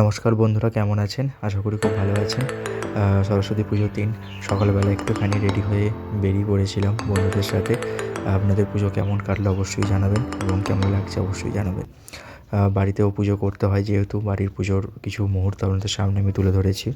নমস্কার বন্ধুরা, কেমন আছেন? আশা করি খুব ভালো আছেন। সরস্বতী পুজোর দিন সকালবেলা একটুখানি রেডি হয়ে বেরিয়ে পড়েছিলাম বন্ধুদের সাথে। আপনাদের পুজো কেমন কাটলো অবশ্যই জানাবেন এবং কেমন লাগছে অবশ্যই জানাবেন। বাড়িতেও পুজো করতে হয় যেহেতু বাড়ির পুজোর কিছু মুহূর্ত আপনাদের সামনে আমি তুলে ধরেছি।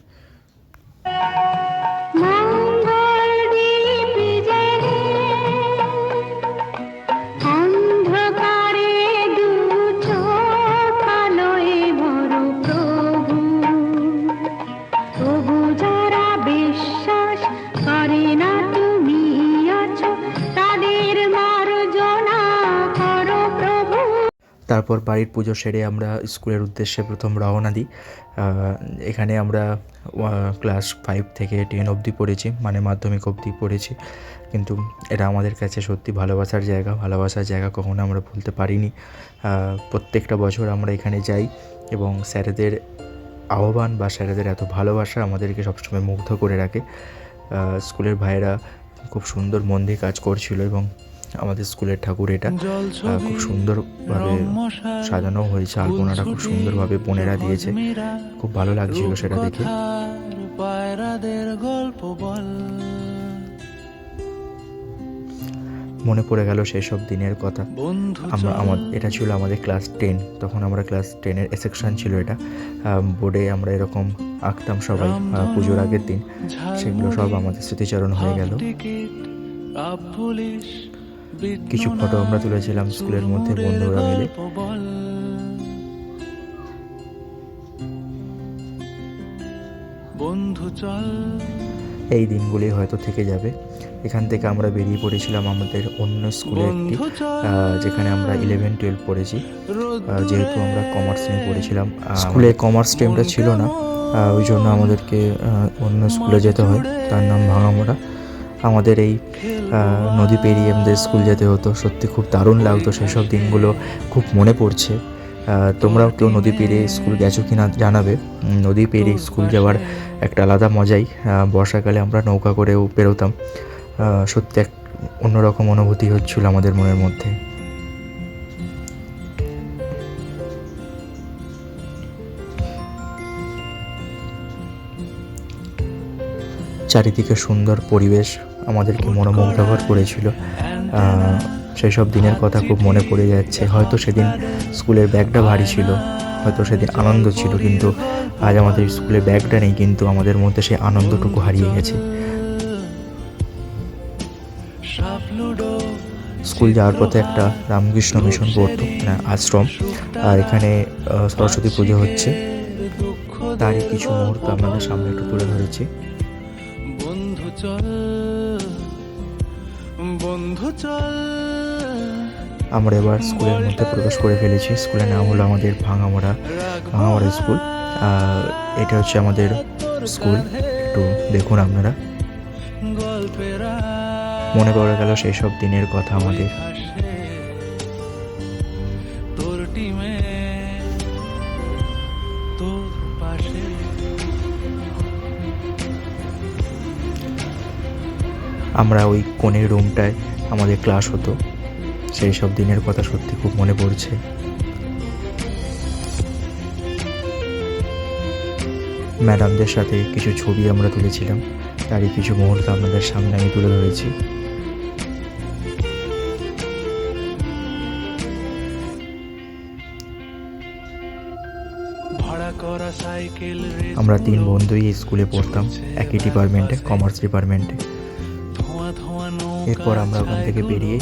তারপর বাড়ির পুজো সেরে আমরা স্কুলের উদ্দেশ্যে প্রথম রওনা দিই। এখানে আমরা ক্লাস ফাইভ থেকে টেন অবধি পড়েছি মানে মাধ্যমিক অবধি পড়েছি। কিন্তু এটা আমাদের কাছে সত্যি ভালোবাসার জায়গা ভালোবাসার জায়গা কখনো আমরা ভুলতে পারিনি। প্রত্যেকটা বছর আমরা এখানে যাই এবং স্যারেদের আহ্বান বা স্যারেদের এত ভালোবাসা আমাদেরকে সবসময় মুগ্ধ করে রাখে। স্কুলের ভাইয়েরা খুব সুন্দর মন দিয়ে কাজ করছিল এবং আমাদের স্কুলের ঠাকুর এটা। খুব সুন্দরভাবে সাজানো হয়েছে আলপনাটা খুব সুন্দরভাবে বোনেরা দিয়েছে। খুব ভালো লাগছিল সেটা দেখে। গল্প বল। মনে পড়ে গেল সেই সব দিনের কথা। আমরা আমার এটা ছিল আমাদের ক্লাস টেন। তখন আমরা ক্লাস টেনের সেকশন ছিল এটা। বোর্ডে আমরা এরকম আঁকতাম সবাই পুজোর আগের দিন। সেগুলো সব আমাদের স্মৃতিচারণ হয়ে গেল। পুলিশ কিছু ফটো আমরা তুলেছিলাম স্কুলের মধ্যে বন্ধুরা মিলে। বন্ধু চল। এই দিনগুলি হয়তো থেকে যাবে। এখান থেকে আমরা বেরিয়ে পড়েছিলাম আমাদের অন্য স্কুলে একটি যেখানে আমরা ইলেভেন টুয়েলভ পড়েছি। যেহেতু আমরা কমার্স নিয়ে পড়েছিলাম স্কুলে কমার্স স্ট্রিমটা ছিল না ওই জন্য আমাদেরকে অন্য স্কুলে যেতে হয়। তার নাম ভাঙামোড়া। আমাদের এই নদী পেরিয়ে আমাদের স্কুল যেতে হতো। সত্যি খুব দারুণ লাগতো সেসব দিনগুলো। খুব মনে পড়ছে। তোমরাও কেউ নদী পেরিয়ে স্কুল গেছো কি না জানাবে নদী পেরিয়ে স্কুল যাওয়ার একটা আলাদা মজাই। বর্ষাকালে আমরা নৌকা করেও বেরোতাম। সত্যি এক অন্যরকম অনুভূতি হচ্ছিল আমাদের মনের মধ্যে। চারিদিকে সুন্দর পরিবেশ আমাদেরকে মনোমুগ্ধকর করেছিল। সেই সব দিনের কথা খুব মনে পড়ে যাচ্ছে। হয়তো সেদিন স্কুলের ব্যাগটা ভারী ছিল, হয়তো সেদিন আনন্দ ছিল, কিন্তু আজ আমাদের স্কুলে ব্যাগটা নেই, কিন্তু আমাদের মধ্যে সেই আনন্দটুকু হারিয়ে গেছে। স্কুল যাওয়ার পথে একটা রামকৃষ্ণ মিশন পড়তো মানে আশ্রম। আর এখানে সরস্বতী পুজো হচ্ছে। তারই কিছু মুহূর্ত আপনাদের সামনে একটু তুলে ধরেছি। বন্ধু চল আমরা এবার স্কুলের মধ্যে প্রবেশ করে ফেলেছি। স্কুলের নাম হলো আমাদের ভাঙামোড়া ভাঙামোড়া স্কুল। আর এটা হচ্ছে আমাদের স্কুল। একটু দেখুন আপনারা। মনে পড়ে গেল সেই সব দিনের কথা আমাদের। আমরা ওই কোণের রুমটায় আমাদের ক্লাস হতো, সেই সব দিনের কথা সত্যি খুব মনে পড়ছে। ম্যাডামদের সাথে কিছু ছবি আমরা তুলেছিলাম, তারই কিছু মুহূর্ত আপনাদের সামনে আমি তুলে ধরেছি। আমরা তিন বন্ধুই স্কুলে পড়তাম, একই ডিপার্টমেন্টে কমার্স ডিপার্টমেন্টে এরপর আমরা ওখান থেকে বেরিয়ে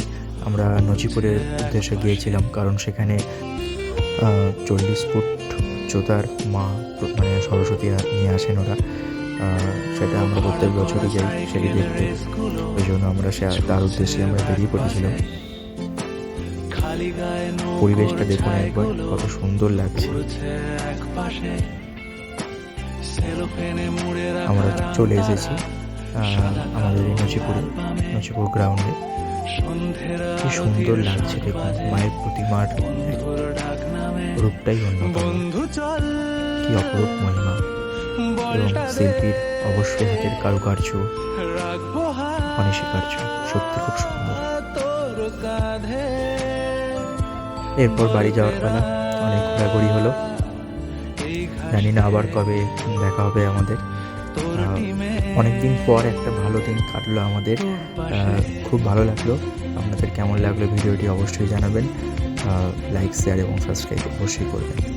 আমরা নজিপুরের উদ্দেশ্যে গিয়েছিলাম, কারণ সেখানে চল্লিশ ফুট উচ্চতার মা মানে সরস্বতী নিয়ে আসেন ওরা। সেটা আমরা প্রত্যেক বছরই যাই, সেটি দেখতে। ওই জন্য আমরা সে তার উদ্দেশ্যে আমরা বেরিয়ে পড়েছিলাম। পরিবেশটা দেখুন একবার, কত সুন্দর লাগছে। আমরা চলে এসেছি। আমাদের এই নচিপুরে, নচিপুর গ্রাউন্ডে কি সুন্দর লাগছে দেখুন, মায়ের প্রতিমার রূপটাই অন্যতম। কি অপরূপ মহিমা। এবং শিল্পীর অবশ্যই হাতের কারুকার্য রাখব সত্যি খুব সুন্দর। এরপর বাড়ি যাওয়ার বেলা অনেক ঘোরাঘুরি হলো। জানি না আবার কবে দেখা হবে আমাদের। তোর দিন অনেকদিন পর একটা ভালো দিন কাটলো আমাদের। খুব ভালো লাগল। আপনাদের কেমন লাগল ভিডিওটি অবশ্যই জানাবেন। লাইক শেয়ার এবং সাবস্ক্রাইব অবশ্যই করবেন।